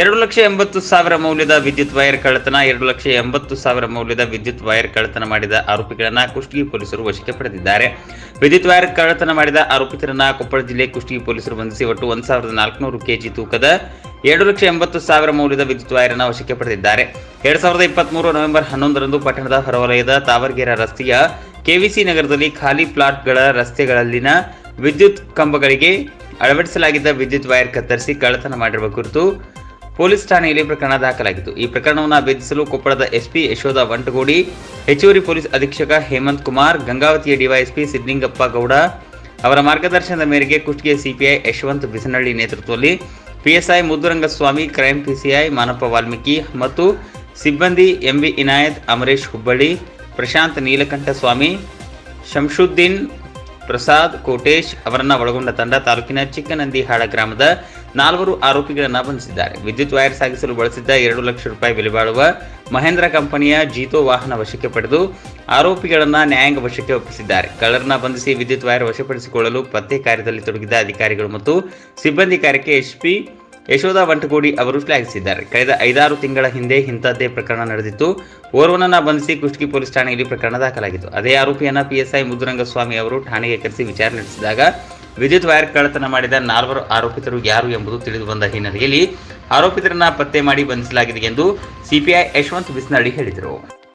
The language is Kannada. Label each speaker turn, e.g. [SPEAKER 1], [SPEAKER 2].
[SPEAKER 1] ಎರಡು ಲಕ್ಷ ಎಂಬತ್ತು ಸಾವಿರ ಮೌಲ್ಯದ ವಿದ್ಯುತ್ ವೈರ್ ಕಳ್ಳತನ, ಎರಡು ಲಕ್ಷ ಎಂಬತ್ತು ಸಾವಿರ ಮೌಲ್ಯದ ವಿದ್ಯುತ್ ವೈರ್ ಕಳ್ಳತನ ಮಾಡಿದ ಆರೋಪಿಗಳನ್ನ ಕುಷ್ಟಗಿ ಪೊಲೀಸರು ವಶಕ್ಕೆ ಪಡೆದಿದ್ದಾರೆ. ವಿದ್ಯುತ್ ವೈರ್ ಕಳ್ಳತನ ಮಾಡಿದ ಆರೋಪಿತರನ್ನ ಕೊಪ್ಪಳ ಜಿಲ್ಲೆ ಕುಷ್ಟಗಿ ಪೊಲೀಸರು ಬಂಧಿಸಿ ಒಟ್ಟು ಒಂದ್ ಸಾವಿರದ ನಾಲ್ಕುನೂರು ಕೆಜಿ ತೂಕದ ಎರಡು ಲಕ್ಷ ಎಂಬತ್ತು ಸಾವಿರ ಮೌಲ್ಯದ ವಿದ್ಯುತ್ ವೈರನ್ನ ವಶಕ್ಕೆ ಪಡೆದಿದ್ದಾರೆ. ಎರಡ್ ಸಾವಿರದ ಇಪ್ಪತ್ಮೂರು ನವೆಂಬರ್ ಹನ್ನೊಂದರಂದು ಪಟ್ಟಣದ ಹೊರವಲಯದ ತಾವರ್ಗೆರೆ ರಸ್ತೆಯ ಕೆವಿಸಿ ನಗರದಲ್ಲಿ ಖಾಲಿ ಪ್ಲಾಟ್ಗಳ ರಸ್ತೆಗಳಲ್ಲಿನ ವಿದ್ಯುತ್ ಕಂಬಗಳಿಗೆ ಅಳವಡಿಸಲಾಗಿದ್ದ ವಿದ್ಯುತ್ ವೈರ್ ಕತ್ತರಿಸಿ ಕಳ್ಳತನ ಮಾಡಿರುವ ಕುರಿತು ಪೊಲೀಸ್ ಠಾಣೆಯಲ್ಲಿ ಪ್ರಕರಣ ದಾಖಲಾಗಿತ್ತು. ಈ ಪ್ರಕರಣವನ್ನು ಭೇದಿಸಲು ಕೊಪ್ಪಳದ ಎಸ್ಪಿ ಯಶೋಧ ವಂಟಗೋಡಿ, ಹೆಚ್ಚುವರಿ ಪೊಲೀಸ್ ಅಧೀಕ್ಷಕ ಹೇಮಂತ್ ಕುಮಾರ್, ಗಂಗಾವತಿಯ ಡಿವೈಎಸ್ಪಿ ಸಿದ್ಲಿಂಗಪ್ಪ ಗೌಡ ಅವರ ಮಾರ್ಗದರ್ಶನದ ಮೇರೆಗೆ ಕುಷ್ಟಗಿಯ ಸಿಪಿಐ ಯಶವಂತ್ ಬಿಸನಹಳ್ಳಿ ನೇತೃತ್ವದಲ್ಲಿ PSI Muddurangaswamy, crime PCI Manappa Valmiki ಮತ್ತು ಸಿಬ್ಬಂದಿ ಎಂಬಿ ಇನಾಯತ್, ಅಮರೇಶ್ ಹುಬ್ಬಳ್ಳಿ, ಪ್ರಶಾಂತ್ ನೀಲಕಂಠ ಸ್ವಾಮಿ ಶಂಶುದ್ದೀನ್ ಪ್ರಸಾದ್ ಕೋಟೇಶ್ ಅವರನ್ನು ಒಳಗೊಂಡ ತಂಡ ತಾಲೂಕಿನ ಚಿಕ್ಕನಂದಿಹಾಳ ಗ್ರಾಮದ ನಾಲ್ವರು ಆರೋಪಿಗಳನ್ನು ಬಂಧಿಸಿದ್ದಾರೆ. ವಿದ್ಯುತ್ ವೈರ್ ಸಾಗಿಸಲು ಬಳಸಿದ್ದ ಎರಡು ಲಕ್ಷ ರೂಪಾಯಿ ಬೆಲೆ ಬಾಳುವ ಮಹೇಂದ್ರ ಕಂಪನಿಯ ಜೀತೋ ವಾಹನ ವಶಕ್ಕೆ ಪಡೆದು ಆರೋಪಿಗಳನ್ನು ನ್ಯಾಯಾಂಗ ವಶಕ್ಕೆ ಒಪ್ಪಿಸಿದ್ದಾರೆ. ಕಳ್ಳರನ್ನ ಬಂಧಿಸಿ ವಿದ್ಯುತ್ ವೈರ್ ವಶಪಡಿಸಿಕೊಳ್ಳಲು ಪತ್ತೆ ಕಾರ್ಯದಲ್ಲಿ ತೊಡಗಿದ್ದ ಅಧಿಕಾರಿಗಳು ಮತ್ತು ಸಿಬ್ಬಂದಿ ಕಾರ್ಯಕ್ಕೆ ಎಸ್ಪಿ ಯಶೋಧ ವಂಟಗೋಡಿ ಅವರು ಶ್ಲಾಘಿಸಿದ್ದಾರೆ. ಕಳೆದ ಐದಾರು ತಿಂಗಳ ಹಿಂದೆ ಇಂಥದ್ದೇ ಪ್ರಕರಣ ನಡೆದಿತ್ತು. ಓರ್ವನನ್ನ ಬಂಧಿಸಿ ಕುಷ್ಟಗಿ ಪೊಲೀಸ್ ಠಾಣೆಯಲ್ಲಿ ಪ್ರಕರಣ ದಾಖಲಾಗಿತ್ತು. ಅದೇ ಆರೋಪಿಯನ್ನ ಪಿಎಸ್ಐ ಮುದ್ದುರಂಗಸ್ವಾಮಿ ಅವರು ಠಾಣೆಗೆ ಕರೆಸಿ ವಿಚಾರಣೆ ನಡೆಸಿದಾಗ ವಿದ್ಯುತ್ ವೈರ್ ಕಳ್ಳತನ ಮಾಡಿದ ನಾಲ್ವರು ಆರೋಪಿತರು ಯಾರು ಎಂಬುದು ತಿಳಿದು ಬಂದ ಹಿನ್ನೆಲೆಯಲ್ಲಿ ಆರೋಪಿತರನ್ನ ಪತ್ತೆ ಮಾಡಿ ಬಂಧಿಸಲಾಗಿದೆ ಎಂದು ಸಿಪಿಐ ಯಶವಂತ್ ಬಿಸ್ನಳ್ಳಿ ಹೇಳಿದರು.